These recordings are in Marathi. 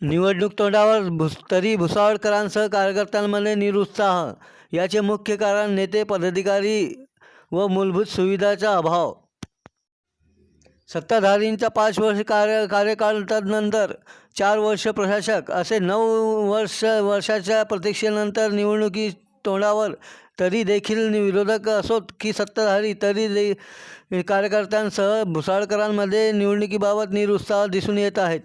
निवडणूक तोंडावर भुस तरी भुसावळकरांसह कार्यकर्त्यांमध्ये निरुत्साह. याचे मुख्य कारण नेते पदाधिकारी व मूलभूत सुविधाचा अभाव. सत्ताधारींचा पाच वर्ष कार्य कार्यकाळानंतर चार वर्ष प्रशासक असे नऊ वर्ष वर्षाच्या प्रतीक्षेनंतर निवडणुकी तोंडावर. तरी देखील विरोधक असोत की सत्ताधारी तरी दे कार्यकर्त्यांसह भुसाळकरांमध्ये निवडणुकीबाबत निरुत्साह दिसून येत आहेत.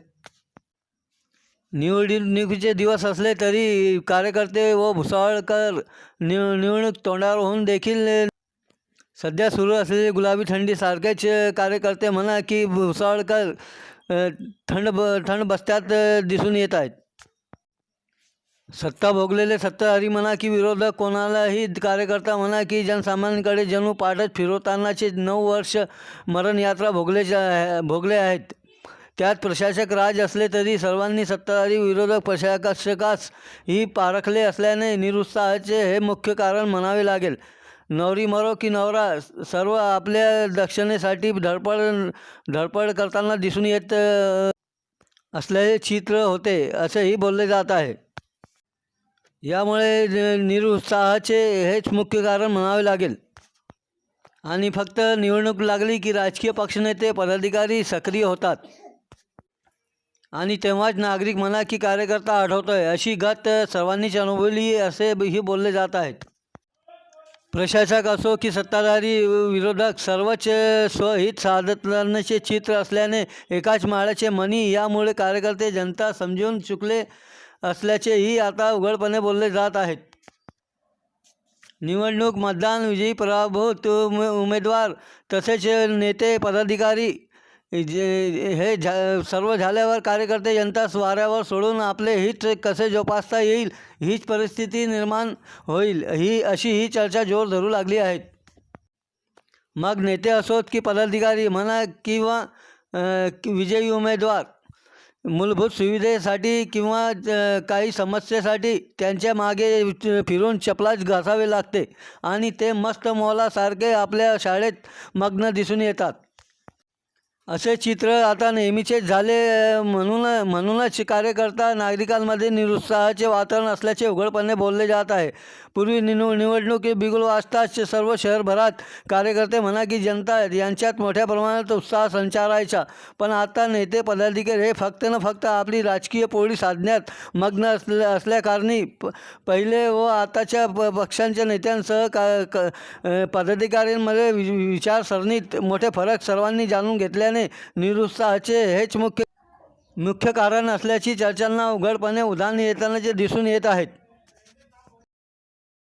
निवडणुकीचे दिवस असले तरी कार्यकर्ते व भुसावळकर निव निवडणूक तोंडावर होऊन देखील सध्या सुरू असलेली गुलाबी थंडी सारखेच कार्यकर्ते म्हणा की भुसावळकर थंड ब थंड बस्त्यात दिसून येत आहेत. सत्ता भोगलेले सत्ताधारी म्हणा की विरोधक कोणालाही कार्यकर्ता म्हणा की जनसामान्यांकडे जणू पाठच फिरवतानाचे नऊ वर्ष मरणयात्रा भोगले भोगले आहेत. त्यात प्रशासक राज असले तरी सर्वांनी सत्ताधारी विरोधक प्रशासकास ही पारखले असल्याने निरुत्साहाचे हे मुख्य कारण म्हणावे लागेल. नवरी मरो की नवरा सर्व आपल्या दक्षिणेसाठी धडपड धडपड करताना दिसून येत असल्याचे चित्र होते असेही बोलले जात आहे. यामुळे निरुत्साहाचे हेच मुख्य कारण म्हणावे लागेल. आणि फक्त निवडणूक लागली की राजकीय पक्षनेते पदाधिकारी सक्रिय होतात. आणि तेव्हाच नागरिक म्हणा की कार्यकर्ता आढळतोय अशी गत सर्वांनीच अनुभवली असे ही बोलले जात आहेत. प्रशासक असो की सत्ताधारी विरोधक सर्वच स्वहित साधण्याचे चित्र असल्याने एकाच माळ्याचे मनी यामुळे कार्यकर्ते जनता समजून चुकले असल्याचेही आता उघडपणे बोलले जात आहेत. निवडणूक मतदान विजयी पराभूत उमे उमेदवार तसेच नेते पदाधिकारी जे हे झा सर्व झाल्यावर कार्यकर्ते जनता स्वाऱ्यावर सोडून आपले हित कसे जोपासता येईल हीच परिस्थिती निर्माण होईल ही अशी ही चर्चा जोर धरू लागली आहे. मग नेते असोत की पदाधिकारी म्हणा किंवा की विजयी उमेदवार मूलभूत सुविधेसाठी किंवा काही समस्येसाठी त्यांच्या मागे फिरून चपलाच घासावे लागते आणि ते मस्त मोलासारखे आपल्या शाळेत मग्न दिसून येतात. असे चित्र आता नेहमीचेच झाले म्हणून म्हणूनच कार्यकर्ता नागरिकांमध्ये निरुत्साहाचे वातावरण असल्याचे उघडपणे बोलले जात आहे. पूर्वी निनु निवडणुकी बिगुल वाजताच सर्व शहरभरात कार्यकर्ते म्हणा की जनता यांच्यात मोठ्या प्रमाणात उत्साह संचारायचा. पण आता नेते पदाधिकारी हे फक्त न फक्त आपली राजकीय पोळी साधण्यात मग्न असल्या असल्याकारणी प पहिले व आताच्या प पक्षांच्या नेत्यांसह का क पदाधिकाऱ्यांमध्ये वि विचारसरणीत मोठे फरक सर्वांनी जाणून घेतल्याने निरुत्साहाचे हेच मुख्य मुख्य कारण असल्याची चर्चांना उघडपणे उदाहरण येतानाचे दिसून येत आहेत.